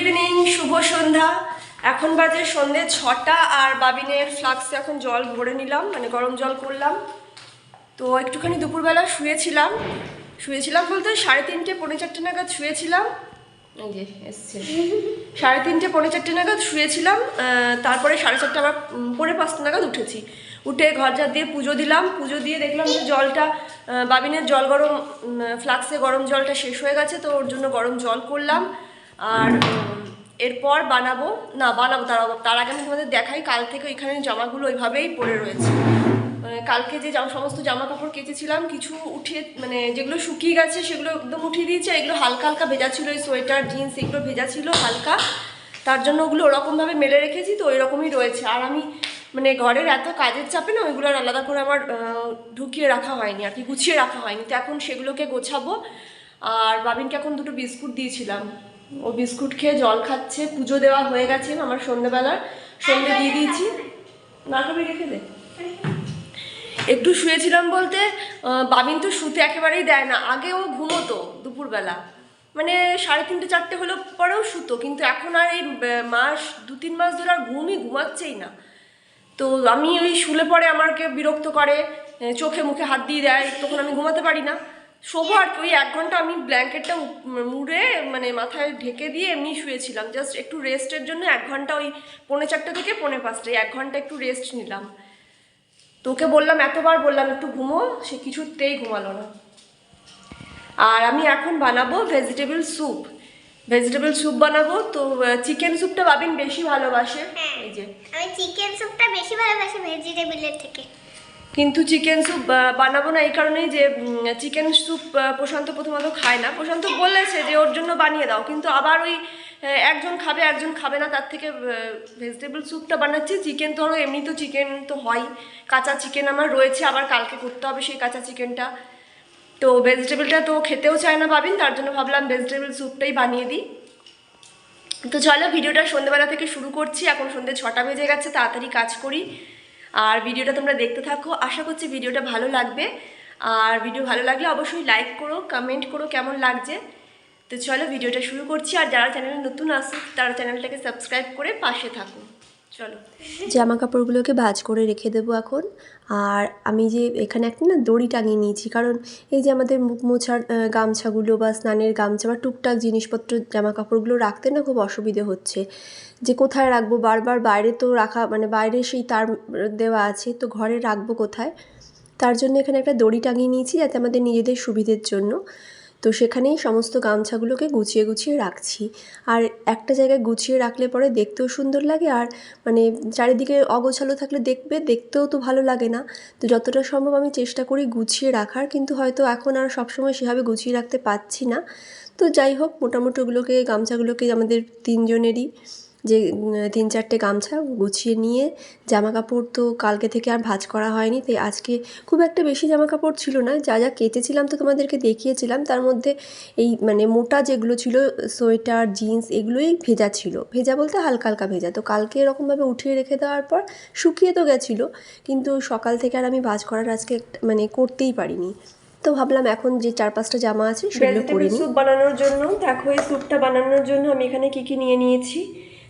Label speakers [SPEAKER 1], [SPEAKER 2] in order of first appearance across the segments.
[SPEAKER 1] Evening শুভ সন্ধ্যা। এখন বাজে সন্ধে ছটা আর বাবিনের ফ্লাক্সে এখন জল ভরে নিলাম মানে গরম জল করলাম। তো একটুখানি দুপুরবেলা শুয়েছিলাম। শুয়েছিলাম বলতে সাড়ে তিনটে পৌনে চারটে নাগাদ শুয়েছিলাম। যে এসছে। সাড়ে তিনটে পৌনে চারটে নাগাদ শুয়েছিলাম তারপরে সাড়ে চারটে আবার পৌনে পাঁচটা নাগাদ উঠেছি। উঠে ঘর ঝাড় দিয়ে পুজো দিলাম। পুজো দিয়ে দেখলাম যে জলটা বাবিনের জল গরম ফ্লাক্সে গরম জলটা শেষ হয়ে গেছে, তো ওর জন্য গরম জল করলাম। আর এরপর বানাবো, না, বানাবো তার তার আগে আমি তোমাদের দেখাই, কাল থেকে ওইখানে জামাগুলো ওইভাবেই পড়ে রয়েছে। মানে কালকে যে সমস্ত জামা কাপড় কেচেছিলাম, কিছু উঠিয়ে মানে যেগুলো শুকিয়ে গেছে সেগুলো একদম উঠিয়ে দিয়েছে এগুলো হালকা হালকা ভেজা ছিল, এই সোয়েটার, জিন্স, এগুলো ভেজা ছিল হালকা। তার জন্য ওগুলো ওরকমভাবে মেলে রেখেছি, তো ওইরকমই রয়েছে। আর আমি মানে ঘরের এত কাজের চাপে না, ওইগুলো আলাদা করে আমার ঢুকিয়ে রাখা হয়নি, আর কি গুছিয়ে রাখা হয়নি। তো এখন সেগুলোকে গোছাবো, আর বাবিনকে এখন দুটো বিস্কুট দিয়েছিলাম। ও বিস্কুট খেয়ে জল খাচ্ছে, পুজো দেওয়া হয়ে গেছে আমার সন্ধ্যেবেলার সন্ধ্যে দিয়ে দিয়েছি। না খাবি, রেখে দে। একটু শুয়েছিলাম বলতে বাবিন তো শুতে একেবারেই দেয় না। আগে ও ঘুমোতো দুপুরবেলা। মানে সাড়ে তিনটে, চারটে হলো পরেও শুতো, কিন্তু এখন আর এই মাস, দু তিন মাস ধরে আর ঘুমই ঘুমাচ্ছেই না। তো আমি ওই শুলে পরে আমাকে বিরক্ত করে চোখে মুখে হাত দিয়ে দেয়, তখন আমি ঘুমাতে পারি না। শোবো আর কি ওই এক ঘণ্টা আমি ব্ল্যাঙ্কেটটা মুড়ে মানে মাথায় ঢেকে দিয়ে এমনি শুয়েছিলাম। জাস্ট একটু রেস্টের জন্য এক ঘণ্টা ওই পৌনে চারটে থেকে পৌনে পাঁচটায় এক ঘণ্টা একটু রেস্ট নিলাম। তোকে বললাম এতবার বললাম একটু ঘুমো সে কিছুতেই ঘুমালো না। আর আমি এখন বানাবো ভেজিটেবল স্যুপ ভেজিটেবল স্যুপ বানাবো। তো চিকেন স্যুপটা বাবিন বেশি ভালোবাসে।
[SPEAKER 2] হ্যাঁ।
[SPEAKER 1] এই যে।
[SPEAKER 2] আমি চিকেন স্যুপটা বেশি ভালোবাসি ভেজিটেবলের থেকে।
[SPEAKER 1] কিন্তু চিকেন স্যুপ বানাবো না এই কারণেই যে চিকেন স্যুপ প্রশান্ত প্রথমত খায় না। প্রশান্ত বলেছে যে, ওর জন্য বানিয়ে দাও। কিন্তু আবার ওই একজন খাবে একজন খাবে না, তার থেকে ভেজিটেবল স্যুপটা বানাচ্ছি। চিকেন ধরো এমনি তো চিকেন তো হয়। কাঁচা চিকেন আমার রয়েছে, আবার কালকে করতে হবে সেই কাঁচা চিকেনটা তো ভেজিটেবলটা তো খেতেও চায় না পাবেন তার জন্য ভাবলাম ভেজিটেবল স্যুপটাই বানিয়ে দিই। তো চলো, ভিডিওটা সন্ধ্যেবেলা থেকে শুরু করছি। এখন সন্ধ্যে ছটা বেজে গেছে, তাড়াতাড়ি কাজ করি। আর ভিডিওটা তোমরা দেখতে থাকো। আশা করছি ভিডিওটা ভালো লাগবে। আর ভিডিও ভালো লাগলে অবশ্যই লাইক করো কমেন্ট করো কেমন লাগছে। তো চলো ভিডিওটা শুরু করছি। আর যারা চ্যানেলে নতুন আসুক তারা চ্যানেলটাকে সাবস্ক্রাইব করে পাশে থাকো। চলো।
[SPEAKER 3] জামা কাপড়গুলোকে ভাঁজ করে রেখে দেবো এখন। আর আমি যে এখানে একটা না দড়ি টাঙিয়ে নিয়েছি, কারণ এই যে আমাদের মুখ মোছার গামছাগুলো বা স্নানের গামছা বা টুকটাক জিনিসপত্র জামা কাপড়গুলো রাখতে না খুব অসুবিধে হচ্ছে। যে কোথায় রাখব? বারবার বাইরে তো রাখা মানে বাইরে সেই তার দেওয়া আছে, তো ঘরে রাখব কোথায়? তার জন্য এখানে একটা দড়ি টাঙিয়ে নিয়েছি, যাতে আমাদের নিজেদের সুবিধের জন্য। তো সেখানেই সমস্ত গামছাগুলোকে গুছিয়ে গুছিয়ে রাখছি। আর একটা জায়গায় গুছিয়ে রাখলে পরে দেখতেও সুন্দর লাগে আর মানে চারিদিকে অগোছালো থাকলে দেখবে, দেখতেও তো ভালো লাগে না। তো যতটা সম্ভব আমি চেষ্টা করি গুছিয়ে রাখার, কিন্তু হয়তো এখন আর সবসময় সেভাবে গুছিয়ে রাখতে পারছি না। তো যাই হোক, মোটামুটি ওগুলোকে, গামছাগুলোকে আমাদের তিনজনেরই যে তিন চারটে গামছা গুছিয়ে নিয়ে জামা কাপড় তো কালকে থেকে আর ভাজ করা হয়নি তাই আজকে খুব একটা বেশি জামা কাপড় ছিল না। যা যা কেচেছিলাম তো তোমাদেরকে দেখিয়েছিলাম তার মধ্যে এই মানে মোটা যেগুলো ছিল সোয়েটার জিন্স এগুলোই ভেজা ছিল। ভেজা বলতে হালকা হালকা ভেজা। তো কালকে এরকমভাবে উঠিয়ে রেখে দেওয়ার পর শুকিয়ে তো গেছিল কিন্তু সকাল থেকে আর আমি ভাজ করার আজকে মানে করতেই পারিনি। তো ভাবলাম এখন যে চার পাঁচটা জামা আছে সেগুলো করে নিই।
[SPEAKER 1] স্যুপ বানানোর জন্য দেখো এই স্যুপটা বানানোর জন্য আমি এখানে কি কি নিয়ে নিয়েছি।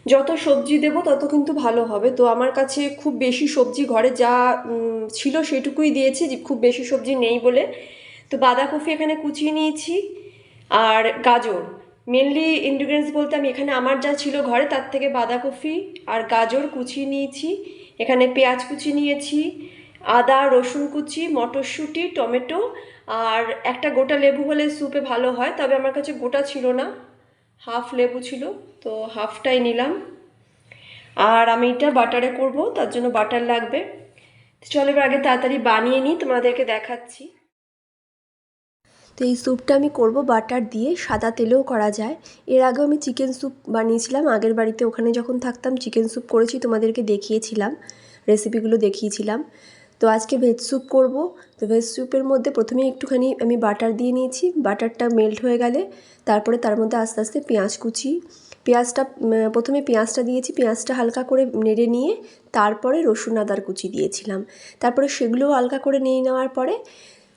[SPEAKER 1] যত সবজি দেব, তত কিন্তু ভালো হবে। তো আমার কাছে খুব বেশি সবজি ঘরে যা ছিল সেটুকুই দিয়েছি, যে খুব বেশি সবজি নেই বলে। তো বাঁধাকপি এখানে কুচিয়ে নিয়েছি আর গাজর। মেনলি ইনগ্রিডিয়েন্টস বলতে আমি এখানে আমার যা ছিল ঘরে, তার থেকে বাঁধাকপি আর গাজর কুচিয়ে নিয়েছি। এখানে পেঁয়াজ কুচি নিয়েছি, আদা, রসুন কুচি, মটরশুঁটি, টমেটো আর একটা গোটা লেবু হলে স্যুপে ভালো হয়, তবে আমার কাছে গোটা ছিল না। হাফ লেবু ছিল, তো হাফটাই নিলাম। আর আমি এটা বাটারে করব, তার জন্য বাটার লাগবে। চলো এবার আগে তাড়াতাড়ি বানিয়ে নিই, তোমাদেরকে দেখাচ্ছি।
[SPEAKER 3] তো এই স্যুপটা আমি করব বাটার দিয়ে, সাদা তেলেও করা যায়। এর আগেও আমি চিকেন স্যুপ বানিয়েছিলাম, আগের বাড়িতে ওখানে যখন থাকতাম, চিকেন স্যুপ করেছি, তোমাদেরকে দেখিয়েছিলাম, রেসিপিগুলো দেখিয়েছিলাম। তো আজকে ভেজ স্যুপ করব। তো ভেজ স্যুপের মধ্যে প্রথমে একটুখানি আমি বাটার দিয়ে নিয়েছি। বাটারটা মেল্ট হয়ে গেলে তারপরে তার মধ্যে আস্তে আস্তে পেঁয়াজ কুচি। পেঁয়াজটা প্রথমে পেঁয়াজটা দিয়েছি। পেঁয়াজটা হালকা করে নেড়ে নিয়ে তারপরে রসুন আদার কুচি দিয়েছিলাম। তারপরে সেগুলোও হালকা করে নিয়ে নেওয়ার পরে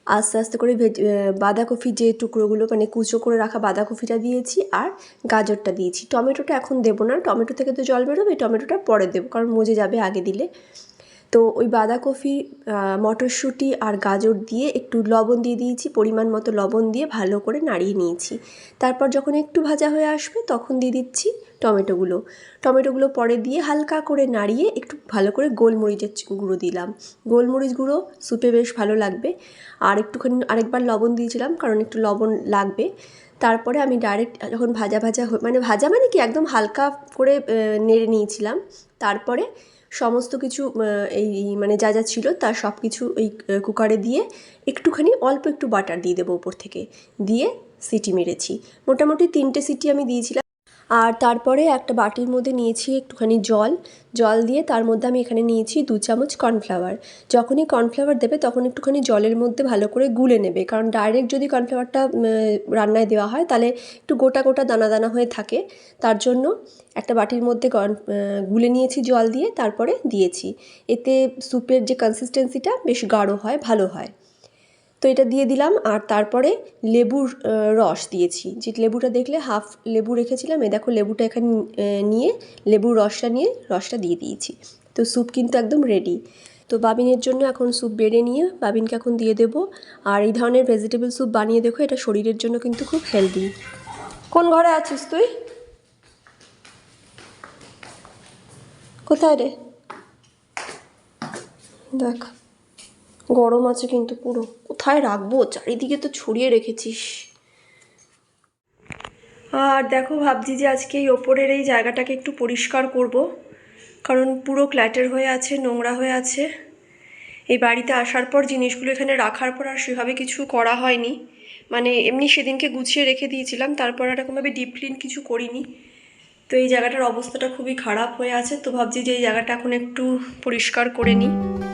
[SPEAKER 1] আস্তে আস্তে করে ভেজ বাঁধাকপি যে টুকরোগুলো মানে কুচো করে রাখা বাঁধাকপিটা দিয়েছি আর গাজরটা দিয়েছি। টমেটোটা এখন দেবো না। টমেটো থেকে তো জল বেরোবে, টমেটোটা পরে দেবো, কারণ মজে যাবে আগে দিলে। তো ওই বাঁধাকপি মটরশুঁটি আর গাজর দিয়ে একটু লবণ দিয়ে দিয়েছি, পরিমাণ মতো লবণ দিয়ে ভালো করে নাড়িয়ে নিয়েছি। তারপর যখন একটু ভাজা হয়ে আসবে তখন দিয়ে দিচ্ছি টমেটোগুলো। টমেটোগুলো পরে দিয়ে হালকা করে নাড়িয়ে একটু ভালো করে গোলমরিচের গুঁড়ো দিলাম। গোলমরিচ গুঁড়ো স্যুপে বেশ ভালো লাগবে। আর একটুখানি, আরেকবার লবণ দিয়েছিলাম কারণ একটু লবণ লাগবে। তারপরে আমি ডাইরেক্ট যখন ভাজা ভাজা মানে ভাজা মানে কি একদম হালকা করে নেড়ে নিয়েছিলাম। তারপরে সমস্ত কিছু এই মানে যা যা ছিল তার সব কিছু ওই কুকারে দিয়ে একটুখানি, অল্প একটু বাটার দিয়ে দেবো উপর থেকে। দিয়ে সিটি মেরেছি। মোটামুটি তিনটে সিটি আমি দিয়েছিলাম। আর তারপরে একটা বাটির মধ্যে নিয়েছি একটুখানি জল। জল দিয়ে তার মধ্যে আমি এখানে নিয়েছি দু চামচ কর্নফ্লাওয়ার। যখনই কর্নফ্লাওয়ার দেবে তখন একটুখানি জলের মধ্যে ভালো করে গুলে নেবে। কারণ ডাইরেক্ট যদি কর্নফ্লাওয়ারটা রান্নায় দেওয়া হয় তাহলে একটু গোটা গোটা দানা দানা হয়ে থাকে। তার জন্য একটা বাটির মধ্যে গুলে নিয়েছি জল দিয়ে তারপরে দিয়েছি। এতে স্যুপের যে কনসিস্টেন্সিটা বেশ গাঢ় হয়, ভালো হয়। তো এটা দিয়ে দিলাম আর তারপরে লেবুর রস দিয়েছি। যে লেবুটা দেখলে হাফ লেবু রেখেছিলাম এ দেখো লেবুটা এখানে নিয়ে লেবুর রসটা নিয়ে রসটা দিয়ে দিয়েছি। তো স্যুপ কিন্তু একদম রেডি তো বাবিনের জন্য এখন স্যুপ বেড়ে নিয়ে বাবিনকে এখন দিয়ে দেবো। আর এই ধরনের ভেজিটেবল স্যুপ বানিয়ে দেখো, এটা শরীরের জন্য কিন্তু খুব হেলদি কোন ঘরে আছিস তুই? কোথায় রে? দেখ। গরম আছে কিন্তু পুরো। কোথায় রাখব? চারিদিকে তো ছড়িয়ে রেখেছিস। আর দেখো, ভাবছি যে আজকে এই ওপরের এই জায়গাটাকে একটু পরিষ্কার করব। কারণ পুরো ক্ল্যাটের হয়ে আছে, নোংরা হয়ে আছে। এই বাড়িতে আসার পর জিনিসগুলো এখানে রাখার পর আর সেভাবে কিছু করা হয়নি। মানে এমনি সেদিনকে গুছিয়ে রেখে দিয়েছিলাম, তারপর আর এরকমভাবে ডিপ ক্লিন কিছু করিনি। তো এই জায়গাটার অবস্থাটা খুবই খারাপ হয়ে আছে, তো ভাবছি যে এই জায়গাটা এখন একটু পরিষ্কার করে নিই।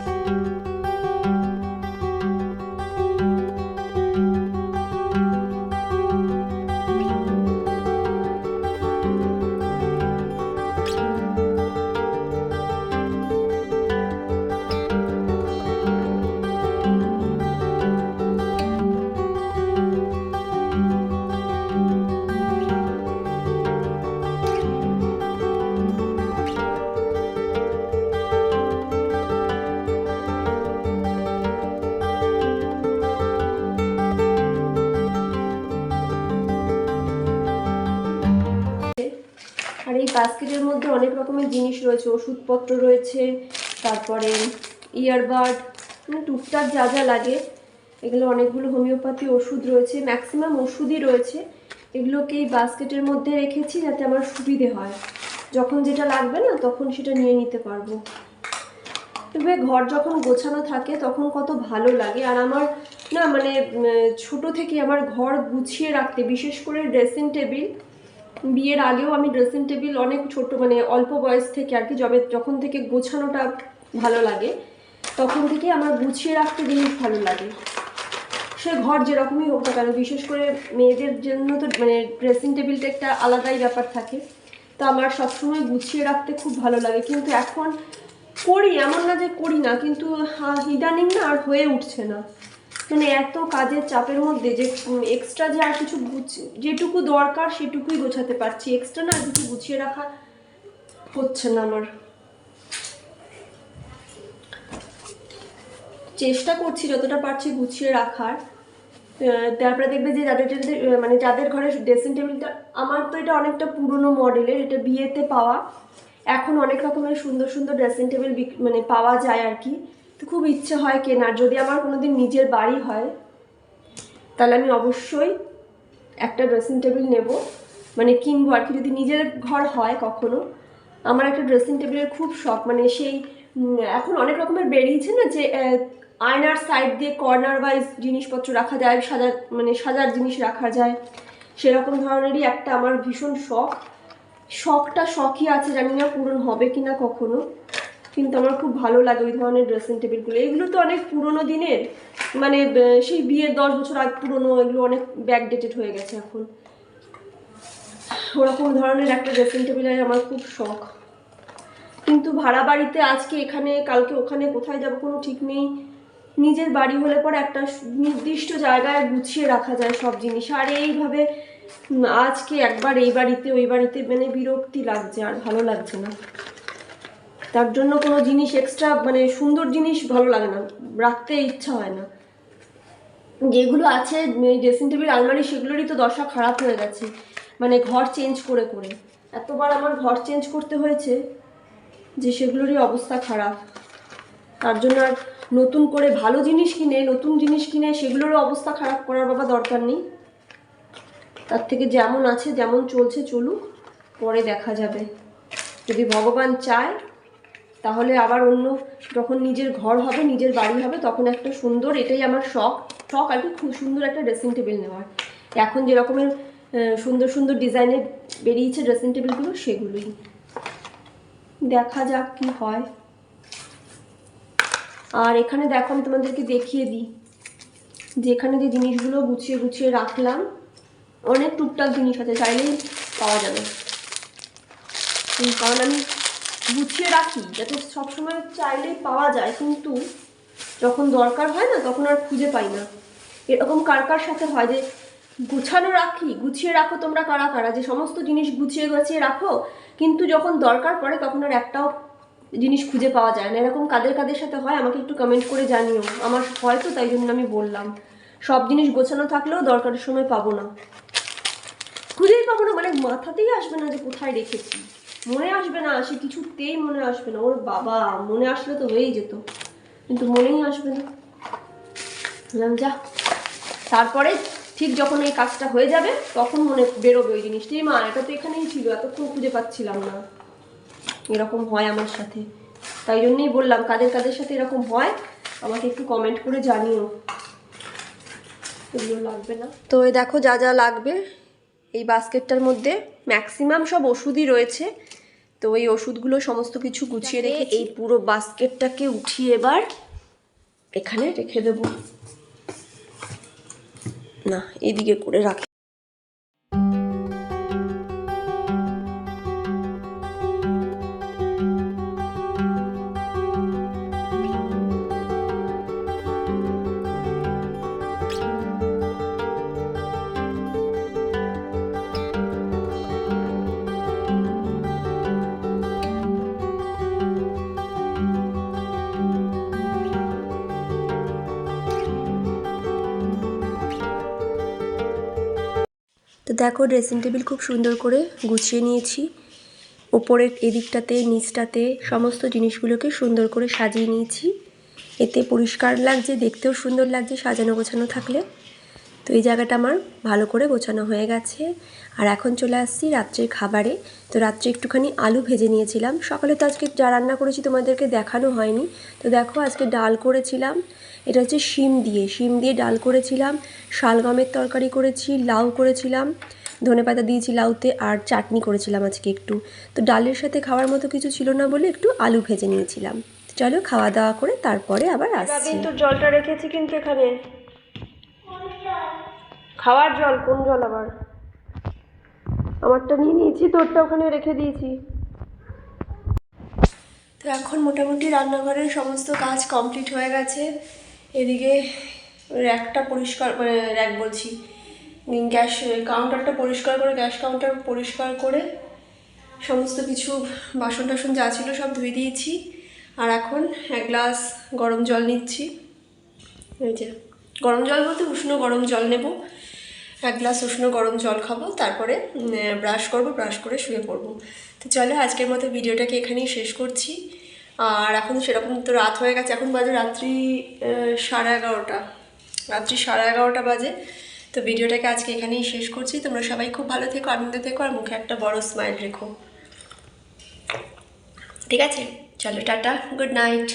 [SPEAKER 1] ওষুধপত্র রয়েছে, তারপরে ইয়ারবাড মানে টুকটাক যা যা লাগে। এগুলো অনেকগুলো হোমিওপ্যাথি ওষুধ রয়েছে ম্যাক্সিমাম ওষুধই রয়েছে। এগুলোকে এই বাস্কেটের মধ্যে রেখেছি যাতে আমার সুবিধে হয়। যখন যেটা লাগবে না, তখন সেটা নিয়ে নিতে পারব। তবে ঘর যখন গোছানো থাকে, তখন কত ভালো লাগে। আর আমার, না মানে ছোট থেকে আমার ঘর গুছিয়ে রাখতে, বিশেষ করে ড্রেসিং টেবিল বিয়ের আগেও আমি ড্রেসিং টেবিল অনেক ছোট মানে অল্প বয়স থেকে আর কি যবে যখন থেকে গোছানোটা ভালো লাগে, তখন থেকে আমার গুছিয়ে রাখতে জিনিস ভালো লাগে। সে ঘর যেরকমই হোক না কেন, বিশেষ করে মেয়েদের জন্য তো মানে ড্রেসিং টেবিলটা একটা আলাদাই ব্যাপার থাকে। তো আমার সবসময় গুছিয়ে রাখতে খুব ভালো লাগে। কিন্তু এখন করি, এমন না যে করি না, কিন্তু ইদানিং না আর হয়ে উঠছে না। মানে এত কাজের চাপের মধ্যে যে এক্সট্রা যে আর কিছু যেটুকু দরকার সেটুকুই গোছাতে পারছি। এক্সট্রা না কিছু গুছিয়ে রাখা হচ্ছে না আমার। চেষ্টা করছি যতটা পারছি গুছিয়ে রাখার। তারপরে দেখবে যে যাদের যাদের মানে যাদের ঘরে ড্রেসিং টেবিলটা আমার তো এটা অনেকটা পুরনো মডেলের এটা বিয়েতে পাওয়া। এখন অনেক রকমের সুন্দর সুন্দর ড্রেসিং টেবিল মানে পাওয়া যায় আর কি। খুব ইচ্ছে হয় কেনার। যদি আমার কোনোদিন নিজের বাড়ি হয়, তাহলে আমি অবশ্যই একটা ড্রেসিং টেবিল নেব। মানে কিনবো আর কি, যদি নিজের ঘর হয় কখনো। আমার একটা ড্রেসিং টেবিলের খুব শখ মানে সেই এখন অনেক রকমের বেরিয়েছে না যে আয়নার সাইড দিয়ে কর্নার ওয়াইজ জিনিসপত্র রাখা যায় সাজার মানে সাজার জিনিস রাখা যায়। সেরকম ধরনেরই একটা আমার ভীষণ শখ। শখটা শখই আছে, জানি না পূরণ হবে কি না কখনো। কিন্তু আমার খুব ভালো লাগে ওই ধরনের ড্রেসিং টেবিলগুলো এগুলো তো অনেক পুরনো দিনের মানে সেই বিয়ের দশ বছর আগ পুরনো, এগুলো অনেক ব্যাকডেটেড হয়ে গেছে এখন। ওরকম ধরনের একটা ড্রেসিং টেবিলের আমার খুব শখ। কিন্তু ভাড়া বাড়িতে আজকে এখানে, কালকে ওখানে কোথায় যাব কোনো ঠিক নেই। নিজের বাড়ি হলে পরে একটা নির্দিষ্ট জায়গায় গুছিয়ে রাখা যায় সব জিনিস। আর এইভাবে আজকে একবার এই বাড়িতে, ওই বাড়িতে মানে বিরক্তি লাগছে, আর ভালো লাগছে না। তার জন্য কোনো জিনিস এক্সট্রা মানে সুন্দর জিনিস ভালো লাগে না, রাখতে ইচ্ছা হয় না। যেগুলো আছে ড্রেসিং টেবিল আলমারি, সেগুলোরই তো দশা খারাপ হয়ে গেছে। মানে ঘর চেঞ্জ করে করে। এতবার আমার ঘর চেঞ্জ করতে হয়েছে যে সেগুলোরই অবস্থা খারাপ। তার জন্য আর নতুন করে ভালো জিনিস কিনে, নতুন জিনিস কিনে, সেগুলোরও অবস্থা খারাপ করার বাবা দরকার নেই। তার থেকে যেমন আছে, যেমন চলছে চলুক, পরে দেখা যাবে। যদি ভগবান চায় তাহলে আবার অন্য যখন নিজের ঘর হবে, নিজের বাড়ি হবে, তখন একটা সুন্দর, এটাই আমার শখ। শখ আর কি, খুব সুন্দর একটা ড্রেসিং টেবিল নেওয়ার। এখন যেরকমের সুন্দর সুন্দর ডিজাইনের বেরিয়েছে ড্রেসিং টেবিলগুলো সেগুলোই। দেখা যাক কি হয়। আর এখানে দেখো, আমি তোমাদেরকে দেখিয়ে দিই। যে এখানে যে জিনিসগুলো গুছিয়ে গুছিয়ে রাখলাম, অনেক টুকটাক জিনিস আছে, চাইলেই পাওয়া যাবে। কারণ আমি গুছিয়ে রাখি, যাতে সবসময় চাইলেই পাওয়া যায়, কিন্তু যখন দরকার হয় না, তখন আর খুঁজে পাই না। এরকম কার কার সাথে হয় যে গুছানো রাখি, গুছিয়ে রাখো তোমরা কারা কারা, যে সমস্ত জিনিস গুছিয়ে গুছিয়ে রাখো, কিন্তু যখন দরকার পড়ে, তখন আর একটাও জিনিস খুঁজে পাওয়া যায় না। এরকম কাদের কাদের সাথে হয়, আমাকে একটু কমেন্ট করে জানিও। আমার হয়তো তাই জন্য আমি বললাম। সব জিনিস গোছানো থাকলেও দরকারের সময় পাবো না। খুঁজেই পাবো না মানে মাথাতেই আসবে না যে কোথায় রেখেছি। মনে আসবে না, সে কিছুতেই মনে আসবে না। ওর বাবা, মনে আসলে তো হয়েই যেত, কিন্তু মনেই আসবে না। যা। তারপরে ঠিক যখন এই কাজটা হয়ে যাবে, তখন মনে বেরোবে ওই জিনিসটি। মা, এটা তো এখানেই ছিল, এতক্ষণ খুঁজে পাচ্ছিলাম না। এরকম হয় আমার সাথে। তাই জন্যই বললাম, কাদের কাদের সাথে এরকম হয়, আমাকে একটু কমেন্ট করে জানিও। এগুলো লাগবে না। তো এই দেখো, যা যা লাগবে, এই বাস্কেটটার মধ্যে ম্যাক্সিমাম সব ওষুধই রয়েছে। তো এই ওষুধগুলো সমস্ত কিছু গুছিয়ে রেখে এই পুরো বাস্কেটটাকে উঠিয়ে এবার এখানে রেখে দেব। না এদিকে করে রাখ।
[SPEAKER 3] দেখো ড্রেসিং টেবিল খুব সুন্দর করে গুছিয়ে নিয়েছি। ওপরের এদিকটাতে, নিচটাতে সমস্ত জিনিসগুলোকে সুন্দর করে সাজিয়ে নিয়েছি। এতে পরিষ্কার লাগছে, দেখতেও সুন্দর লাগছে, সাজানো গোছানো থাকলে। তো এই জায়গাটা আমার ভালো করে গোছানো হয়ে গেছে। আর এখন চলে আসছি রাত্রের খাবারে। তো রাত্রে একটুখানি আলু ভেজে নিয়েছিলাম। সকালে তো আজকে যা রান্না করেছি তোমাদেরকে দেখানো হয়নি। তো দেখো আজকে ডাল করেছিলাম। এটা হচ্ছে শিম দিয়ে। শিম দিয়ে ডাল করেছিলাম। শালগমের তরকারি করেছি লাউ করেছিলাম ধনেপাতা দিয়েছি লাউতে আর চাটনি করেছিলাম আজকে একটু। তো ডালের সাথে খাওয়ার মতো কিছু ছিল না বলে একটু আলু ভেজে নিয়েছিলাম। চলো খাওয়া দাওয়া করে তারপরে আবার আসছি।
[SPEAKER 1] তো জলটা রেখেছি কিন্তু এখানে। খাওয়ার জল, কোন জল আবার? আমারটা নিয়ে নিয়েছি, তোরটা ওখানে রেখে দিয়েছি। তো এখন মোটামুটি রান্নাঘরের সমস্ত কাজ কমপ্লিট হয়ে গেছে। এদিকে র্যাকটা পরিষ্কার মানে র্যাক বলছি গ্যাস, কাউন্টারটা পরিষ্কার করে, গ্যাস কাউন্টার পরিষ্কার করে সমস্ত কিছু বাসন টাসন যা ছিল সব ধুয়ে দিয়েছি। আর এখন এক গ্লাস গরম জল নিচ্ছি। এই যে। গরম জল বলতে উষ্ণ গরম জল নেব। এক গ্লাস উষ্ণ গরম জল খাব, তারপরে ব্রাশ করব, ব্রাশ করে শুয়ে পড়ব। তো চলো, আজকের মতো ভিডিওটাকে এখানেই শেষ করছি। আর এখন সেরকম তো রাত হয়ে গেছে, এখন বাজে রাত্রি সাড়ে এগারোটা। রাত্রি সাড়ে এগারোটা বাজে। তো ভিডিওটাকে আজকে এখানেই শেষ করছি। তোমরা সবাই খুব ভালো থেকো, আনন্দে থেকো, আর মুখে একটা বড় স্মাইল রেখো। ঠিক আছে? চলো, টাটা গুড নাইট